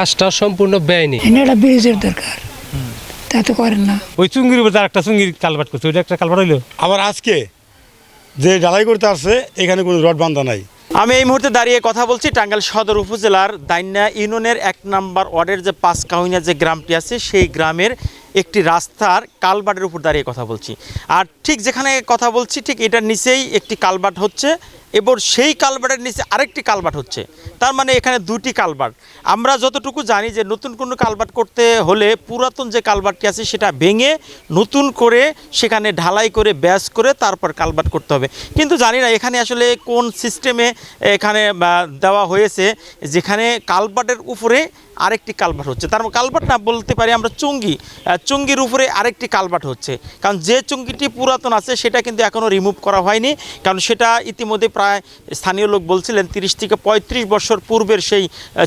কাজটা সম্পূর্ণ ব্যয়নি এনে একটা ব্রিজের দরকার। তা তো করেন না। ওই চুঙ্গির উপর একটা চুঙ্গির কালবাট করছে ওইটা একটা কালবাট হইল? আবার আজকে যে ঢালাই করতে আসছে এখানে কোনো রড বান্ধা নাই। আমি এই মুহূর্তে দাঁড়িয়ে কথা বলছি টাঙ্গাইল সদর উপজেলার দাইন্যা ইউনিয়নের এক নাম্বার ওয়ার্ডের যে পাঁচ কাউনিয়া যে গ্রামটি আছে সেই গ্রামের একটি রাস্তার কালবাটের উপর দাঁড়িয়ে কথা বলছি। আর ঠিক যেখানে কথা বলছি ঠিক এটার নিচেই একটি কালবাট হচ্ছে। এবং সেই কালবাটের নিচে আরেকটি কালবাট হচ্ছে। তার মানে এখানে দুটি কালবাট। আমরা যতটুকু জানি যে নতুন কোনো কালবাট করতে হলে পুরাতন যে কালবাটটি আছে সেটা ভেঙে নতুন করে সেখানে ঢালাই করে, ব্যাস করে তারপর কালবাট করতে হবে। কিন্তু জানি না এখানে আসলে কোন সিস্টেমে এখানে দেওয়া হয়েছে যেখানে কালবাটের উপরে আরেকটি কালভার্ট হচ্ছে। তার কালভার্ট না বলতে পারি আমরা চুঙ্গি। চুঙ্গির উপরে আরেকটি কালভার্ট হচ্ছে। কারণ যে চুঙ্গিটি পুরাতন আছে সেটা কিন্তু এখনও রিমুভ করা হয়নি। কারণ সেটা ইতিমধ্যে প্রায় স্থানীয় লোক বলছিলেন তিরিশ থেকে পঁয়ত্রিশ বছর পূর্বের সেই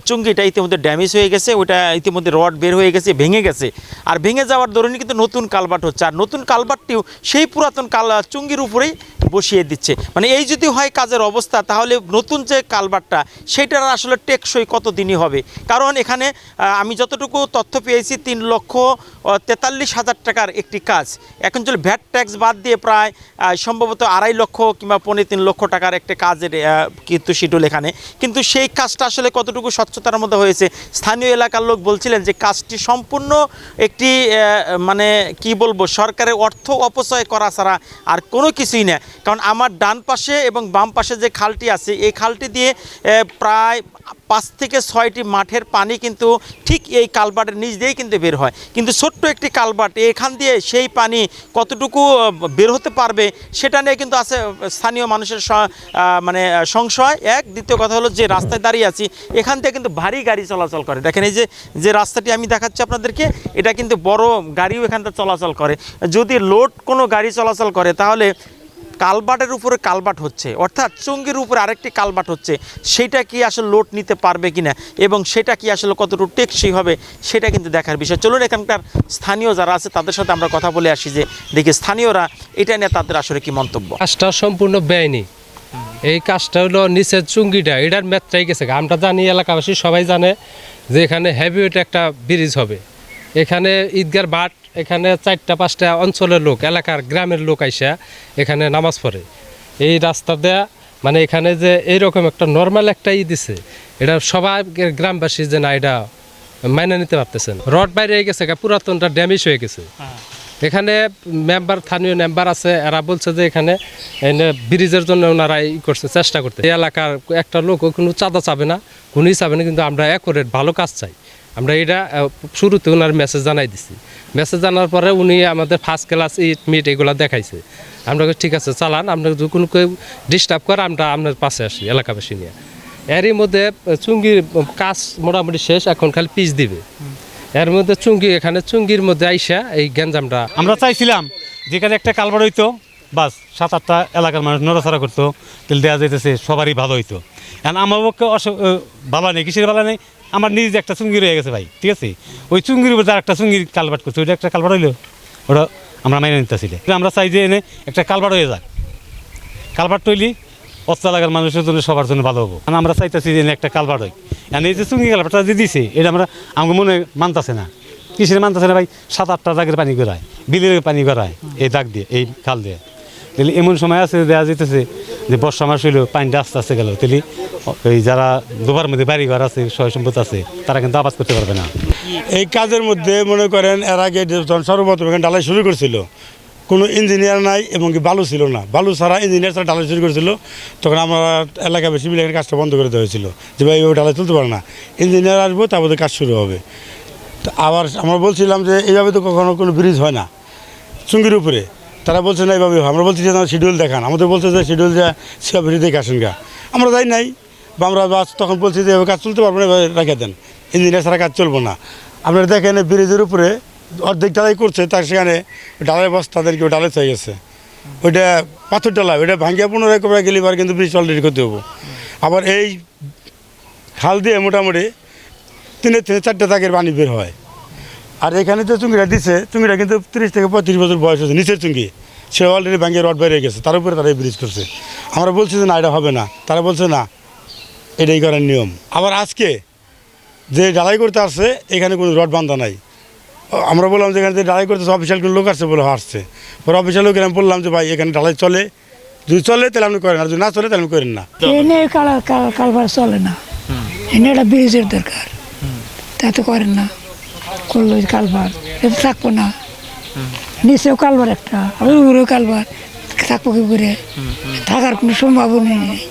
চুঙ্গিটা ইতিমধ্যে ড্যামেজ হয়ে গেছে, ওইটা ইতিমধ্যে রড বের হয়ে গেছে, ভেঙে গেছে। আর ভেঙে যাওয়ার দরুন কিন্তু নতুন কালবাট হচ্ছে। আর নতুন কালবাটটিও সেই পুরাতন কাল চুঙ্গির উপরেই বসিয়ে দিচ্ছে। মানে এই যদি হয় কাজের অবস্থা, তাহলে নতুন যে কালবারটা, সেটার আসলে টেকসই কত দিনই হবে? কারণ এখানে আমি যতটুকু তথ্য পেয়েছি, তিন লক্ষ তেতাল্লিশ হাজার টাকার একটি কাজ। এখন চলে ভ্যাট ট্যাক্স বাদ দিয়ে প্রায় সম্ভবত আড়াই লক্ষ কিংবা পৌনে তিন লক্ষ টাকার একটা কাজের কিন্তু শিডিউল এখানে। কিন্তু সেই কাজটা আসলে কতটুকু স্বচ্ছতার মধ্যে হয়েছে? স্থানীয় এলাকার লোক বলছিলেন যে, কাজটি সম্পূর্ণ একটি মানে কি বলব, সরকারের অর্থ অপচয় করা ছাড়া আর কোনো কিছুই না। কারণ আমার ডান পাশে এবং বাম পাশে যে খালটি আছে, এই খালটি দিয়ে প্রায় পাঁচ থেকে ছয়টি মাঠের পানি কিন্তু ঠিক এই কালবাটের নিচ দিয়েই কিন্তু বের হয়। কিন্তু ছোট্ট একটি কালবাট, এখান দিয়ে সেই পানি কতটুকু বের হতে পারবে সেটা নিয়ে কিন্তু আছে স্থানীয় মানুষের মানে সংশয়। এক, দ্বিতীয় কথা হলো যে রাস্তায় দাঁড়িয়ে আছি, এখান থেকে কিন্তু ভারী গাড়ি চলাচল করে। দেখেন এই যে যে রাস্তাটি আমি দেখাচ্ছি আপনাদেরকে, এটা কিন্তু বড় গাড়িও এখানটা চলাচল করে। যদি লোড কোনো গাড়ি চলাচল করে, তাহলে কালবাটের উপরে কালবাট হচ্ছে, অর্থাৎ চুঙ্গির উপরে আরেকটি কালবাট হচ্ছে, সেটা কি আসলে লোড নিতে পারবে কিনা এবং সেটা কি আসলে কতটুকু টেকসই হবে সেটা কিন্তু দেখার বিষয়। চলুন এখানকার স্থানীয় যারা আছে তাদের সাথে আমরা কথা বলে আসি যে দেখি স্থানীয়রা এটা নিয়ে তাদের আসলে কি মন্তব্য। কাজটা সম্পূর্ণ ব্যয়নি এই কাজটা হলো নিচের চুঙ্গিটা, এটার মেত্রাই গেছে। আমরা জানি এলাকাবাসী সবাই জানে যে এখানে হেভিওয়েট একটা ব্রিজ হবে। এখানে ঈদগার বাট, এখানে চারটা, পাঁচটা অঞ্চলের লোক, এলাকার গ্রামের লোক আইসা এখানে নামাজ পড়ে। এই রাস্তা দেয়া মানে এখানে যে এইরকম একটা নর্মাল একটা ই দিছে, এটা সবাই গ্রামবাসী যে না, এটা মাইনে নিতে পারতেছেন রড বাইরে হয়ে গেছে পুরাতনটা ড্যামেজ হয়ে গেছে। এখানে মেম্বার স্থানীয় মেম্বার আছে, এরা বলছে যে এখানে ব্রিজের জন্য ওনারা ই করছে, চেষ্টা করতে এই এলাকার একটা লোক কোনো চাঁদা চাবে না, কোনোই চাবে না, কিন্তু আমরা একরেট ভালো কাজ চাই। আমরা এটা শুরুতে ওনার মেসেজ জানাই দিছি। মেসেজ জানার পরে উনি আমাদের ফার্স্ট ক্লাস ইট মিট এগুলো দেখাইছে। আমরা ঠিক আছে, চালান, আমরা যদি কোনো কেউ ডিস্টার্ব করে, আমরা আপনার পাশে আসি, এলাকাবাসী নিয়ে। এরই মধ্যে চুঙ্গির কাজ মোটামুটি শেষ, এখন খালি পিচ দিবে। এর মধ্যে চুঙ্গি, এখানে চুঙ্গির মধ্যে আইসা এই গ্যাঞ্জামটা। আমরা চাইছিলাম যেখানে একটা কালবার হইতো, বাস সাত আটটা এলাকার মানুষ নড়াচড়া করতো, তেল দেওয়া যেতেছে সবারই ভালো হইতো। এখন আমার পক্ষে ভালো নেই, কিসের ভালো নেই? আমার নিজে একটা চুঙ্গি রয়ে গেছে ভাই, ঠিক আছে? ওই চুঙ্গির উপর একটা চুঙ্গির কালবাট করছে, ওইটা একটা কালবার হইল, ওটা আমরা মাইনে নিতেছিলে আমরা চাই যে এনে একটা কালবার হয়ে যাক। কালবার তৈলি অস্ত মানুষের জন্য সবার জন্য ভালো হব। আমরা চাইতেছি যে একটা কালবার হয় এই যে চুঙ্গি কালবারটা যে দিছে, এটা আমরা আমাকে মনে মানতেছে না। কিসের মানতেছে না ভাই? সাত আটটা দাগের পানি গড়ায়, বিলের পানি গড়ায়, এই দাগ দিয়ে, এই খাল দিয়ে। তাহলে এমন সময় আছে দেওয়া যেতেছে যে বর্ষা মাস হইল, পানিটা আস্তে আস্তে গেল। তাহলে এই যারা দুবার মধ্যে বাড়ি ঘর আছে, সয় সম্পদ আছে, তারা কিন্তু আবাদ করতে পারবে না। এই কাজের মধ্যে মনে করেন, এর আগে সর্বপ্রথম ঢালাই শুরু করছিল কোনো ইঞ্জিনিয়ার নাই এবং কি বালু ছিল না। বালু ছাড়া ইঞ্জিনিয়ার ছাড়া ঢালাই শুরু করেছিল। তখন আমরা এলাকা বেশি মিলে কাজটা বন্ধ করে দেওয়া হয়েছিল। যে ভাই, এইভাবে ঢালাই তুলতে পারে না। ইঞ্জিনিয়ার আসব, তারপরে কাজ শুরু হবে। তো আবার আমরা বলছিলাম যে, এইভাবে তো কখনো কোনো ব্রিজ হয় না। চুঙ্গির উপরে। তারা বলছে না, এইভাবে আমরা বলছি যে শিডিউল দেখান। আমাদের বলছে যে শিডিউল যে সেবা ব্রিজ দেখে আসেন গা। আমরা যাই নাই। বা আমরা বাস তখন বলছি যে এভাবে কাজ চলতে পারব না রেখে দেন। ইঞ্জিনিয়ার ছাড়া কাজ চলবো না। আপনারা দেখেন ব্রিজের উপরে অর্ধেক ডালাই করছে, তার সেখানে ডালাই বস্তা তাদেরকে ডালে চাই গেছে। ওইটা পাথর ডালা ওইটা ভাঙ্গিয়া পুনরায় করে গেলে এবার কিন্তু ব্রিজ অলরেডি করতে হব। আবার এই খাল দিয়ে মোটামুটি তিনের থেকে চারটে দাগের পানি বের হয়। আর এখানে যে চুঙ্গিটা দিছে, চুঙ্গিটা কিন্তু তিরিশ থেকে পঁয়ত্রিশ বছর বয়স হয়েছে, নিচের চুঙ্গি। সে অলরেডি ব্যাঙ্গে রড বেরিয়ে গেছে, তার উপরে তারা ব্রিজ করছে। আমরা বলছি যে না, এটা হবে না। তারা বলছে না, এটাই করার নিয়ম। আবার আজকে যে ডালাই করতে আসছে, এখানে কোনো রড বান্ধা নাই। আমরা বললাম যে এখানে ঢালাই করতেছে অফিসিয়াল কোনো লোক আসছে বলে আসছে পরে অফিসিয়াল লোক আমি বললাম যে ভাই, এখানে ঢালাই চলে। যদি চলে, তাহলে আপনি করেন, আর যদি না চলে, তাহলে আপনি করেন না। এনে কালা কাল- কালবার চলে না। এনে একটা ব্রিজের দরকার। তা তো করেন না। করল কালবার। থাকব না। নিচেও কালবার একটা আবার উপরেও কালবার। থাকব কি করে? থাকার কোনো সম্ভাবনা নেই।